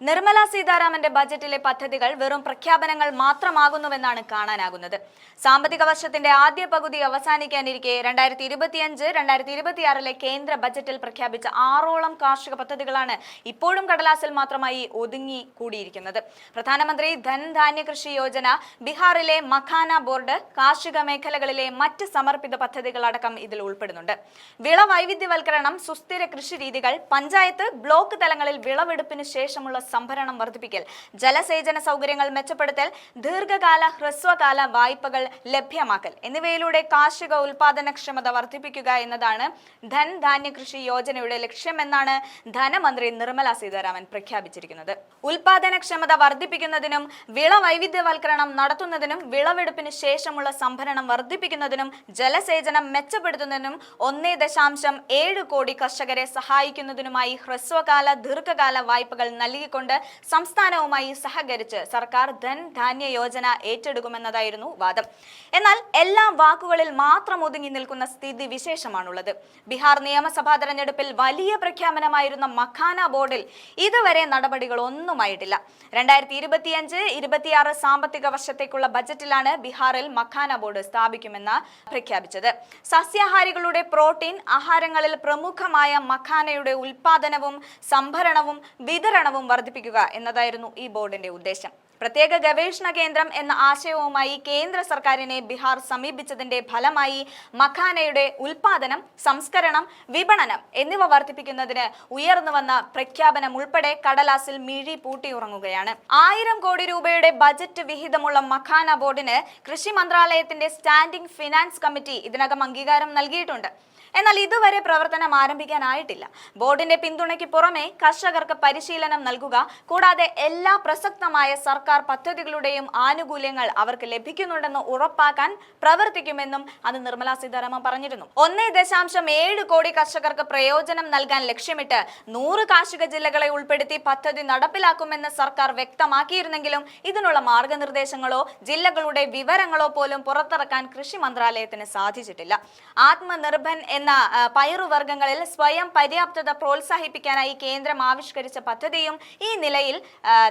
നിർമ്മല സീതാരാമന്റെ ബജറ്റിലെ പദ്ധതികൾ വെറും പ്രഖ്യാപനങ്ങൾ മാത്രമാകുന്നുവെന്നാണ് കാണാനാകുന്നത്. സാമ്പത്തിക വർഷത്തിന്റെ ആദ്യ പകുതി അവസാനിക്കാനിരിക്കെ രണ്ടായിരത്തി ഇരുപത്തിയഞ്ച് രണ്ടായിരത്തി ഇരുപത്തിയാറിലെ കേന്ദ്ര ബജറ്റിൽ പ്രഖ്യാപിച്ച ആറോളം കാർഷിക പദ്ധതികളാണ് ഇപ്പോഴും കടലാസിൽ മാത്രമായി ഒതുങ്ങി കൂടിയിരിക്കുന്നത്. പ്രധാനമന്ത്രി ധൻധാന്യ കൃഷി യോജന ബീഹാറിലെ മഖാന ബോർഡ് കാർഷിക മേഖലകളിലെ മറ്റ് സമർപ്പിത പദ്ധതികളടക്കം ഇതിൽ ഉൾപ്പെടുന്നുണ്ട്. വിള വൈവിധ്യവൽക്കരണം സുസ്ഥിര കൃഷി രീതികൾ പഞ്ചായത്ത് ബ്ലോക്ക് തലങ്ങളിൽ വിളവെടുപ്പിന് ശേഷമുള്ള സംഭരണം വർദ്ധിപ്പിക്കൽ ജലസേചന സൗകര്യങ്ങൾ മെച്ചപ്പെടുത്തൽ ദീർഘകാല ഹ്രസ്വകാല വായ്പകൾ ലഭ്യമാക്കൽ. എന്നിവയിലൂടെ കാർഷിക ഉൽപാദനക്ഷമത വർദ്ധിപ്പിക്കുക എന്നതാണ് ധൻധാന്യ കൃഷി യോജനയുടെ ലക്ഷ്യമെന്നാണ് ധനമന്ത്രി നിർമ്മല സീതാരാമൻ പ്രഖ്യാപിച്ചിരിക്കുന്നത്. ഉൽപാദനക്ഷമത വർദ്ധിപ്പിക്കുന്നതിനും വിള വൈവിധ്യവൽക്കരണം നടത്തുന്നതിനും വിളവെടുപ്പിന് ശേഷമുള്ള സംഭരണം വർദ്ധിപ്പിക്കുന്നതിനും ജലസേചനം മെച്ചപ്പെടുത്തുന്നതിനും ഒന്നേ ദശാംശം ഏഴ് കോടി കർഷകരെ സഹായിക്കുന്നതിനുമായി ഹ്രസ്വകാല ദീർഘകാല വായ്പകൾ നൽകിക്കൊണ്ട് സംസ്ഥാനവുമായി സഹകരിച്ച് സർക്കാർ ധൻ ധാന്യ യോജന ഏറ്റെടുക്കുമെന്നതായിരുന്നു വാദം. എന്നാൽ എല്ലാ വാക്കുകളിൽ മാത്രം ഒതുങ്ങി നിൽക്കുന്ന സ്ഥിതി വിശേഷമാണുള്ളത്. ബീഹാർ നിയമസഭാ തെരഞ്ഞെടുപ്പിൽ വലിയ പ്രഖ്യാപനമായിരുന്ന മഖാന ബോർഡിൽ ഇതുവരെ നടപടികൾ ഒന്നുമായിട്ടില്ല രണ്ടായിരത്തി ഇരുപത്തിയഞ്ച് ഇരുപത്തിയാറ് സാമ്പത്തിക വർഷത്തേക്കുള്ള ബജറ്റിലാണ് ബീഹാറിൽ മഖാന ബോർഡ് സ്ഥാപിക്കുമെന്ന് പ്രഖ്യാപിച്ചത്. സസ്യാഹാരികളുടെ പ്രോട്ടീൻ ആഹാരങ്ങളിൽ പ്രമുഖമായ മഖാനയുടെ ഉൽപാദനവും സംഭരണവും വിതരണവും വർദ്ധിപ്പിക്കുക എന്നതായിരുന്നു ഈ ബോർഡിന്റെ ഉദ്ദേശം. പ്രത്യേക ഗവേഷണ കേന്ദ്രം എന്ന ആശയവുമായി കേന്ദ്ര സർക്കാരിനെ ബീഹാർ സമീപിച്ചതിന്റെ ഫലമായി മഖാനയുടെ ഉൽപാദനം സംസ്കരണം വിപണനം എന്നിവ വർദ്ധിപ്പിക്കുന്നതിന് ഉയർന്നു വന്ന പ്രഖ്യാപനം ഉൾപ്പെടെ കടലാസിൽ മിഴി പൂട്ടിയുറങ്ങുകയാണ്. ആയിരം കോടി രൂപയുടെ ബജറ്റ് വിഹിതമുള്ള മഖാന ബോർഡിന് കൃഷി മന്ത്രാലയത്തിന്റെ സ്റ്റാൻഡിംഗ് ഫിനാൻസ് കമ്മിറ്റി ഇതിനകം അംഗീകാരം നൽകിയിട്ടുണ്ട്. എന്നാൽ ഇതുവരെ പ്രവർത്തനം ആരംഭിക്കാനായിട്ടില്ല. ബോർഡിന്റെ പിന്തുണയ്ക്ക് പുറമെ കർഷകർക്ക് പരിശീലനം നൽകുക കൂടാതെ എല്ലാ പ്രസക്തമായ സർക്കാർ പദ്ധതികളുടെയും ആനുകൂല്യങ്ങൾ അവർക്ക് ലഭിക്കുന്നുണ്ടെന്ന് ഉറപ്പാക്കാൻ പ്രവർത്തിക്കുമെന്നും അത് നിർമ്മല സീതാരാമൻ പറഞ്ഞിരുന്നു. ഒന്നേ ദശാംശം ഏഴ് കോടി കർഷകർക്ക് പ്രയോജനം നൽകാൻ ലക്ഷ്യമിട്ട് നൂറ് കാർഷിക ജില്ലകളെ ഉൾപ്പെടുത്തി പദ്ധതി നടപ്പിലാക്കുമെന്ന് സർക്കാർ വ്യക്തമാക്കിയിരുന്നെങ്കിലും ഇതിനുള്ള മാർഗനിർദ്ദേശങ്ങളോ ജില്ലകളുടെ വിവരങ്ങളോ പോലും പുറത്തിറക്കാൻ കൃഷി മന്ത്രാലയത്തിന് സാധിച്ചിട്ടില്ല. ആത്മനിർഭൻ എന്ന ആ, പയറുവർഗങ്ങളിൽ സ്വയം പര്യാപ്തത പ്രോത്സാഹിപ്പിക്കാനായി കേന്ദ്രം ആവിഷ്കരിച്ച പദ്ധതിയും ഈ നിലയിൽ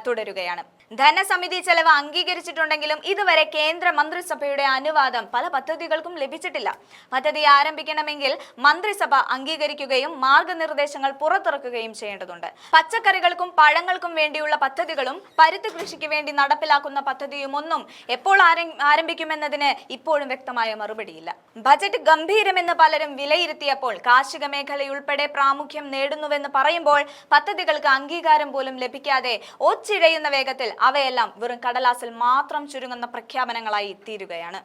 തുടരുകയാണ്. ധനസമിതി ചെലവ് അംഗീകരിച്ചിട്ടുണ്ടെങ്കിലും ഇതുവരെ കേന്ദ്ര മന്ത്രിസഭയുടെ അനുവാദം പല പദ്ധതികൾക്കും ലഭിച്ചിട്ടില്ല. പദ്ധതി ആരംഭിക്കണമെങ്കിൽ മന്ത്രിസഭ അംഗീകരിക്കുകയും മാർഗനിർദ്ദേശങ്ങൾ പുറത്തിറക്കുകയും ചെയ്യേണ്ടതുണ്ട്. പച്ചക്കറികൾക്കും പഴങ്ങൾക്കും വേണ്ടിയുള്ള പദ്ധതികളും പരുത്തി കൃഷിക്ക് വേണ്ടി നടപ്പിലാക്കുന്ന പദ്ധതിയും ഒന്നും എപ്പോൾ ആരം- ആരംഭിക്കുമെന്നതിന് ഇപ്പോഴും വ്യക്തമായ മറുപടിയില്ല. ബജറ്റ് ഗംഭീരമെന്ന് പലരും വിലയിരുത്തിയപ്പോൾ കാർഷിക മേഖലയുൾപ്പെടെ പ്രാമുഖ്യം നേടുന്നുവെന്ന് പറയുമ്പോൾ പദ്ധതികൾക്ക് അംഗീകാരം പോലും ലഭിക്കാതെ ഒച്ചിഴയുന്ന വേഗത്തിൽ അവയെല്ലാം വെറും കടലാസിൽ മാത്രം ചുരുങ്ങുന്ന പ്രഖ്യാപനങ്ങളായി തീരുകയാണ്.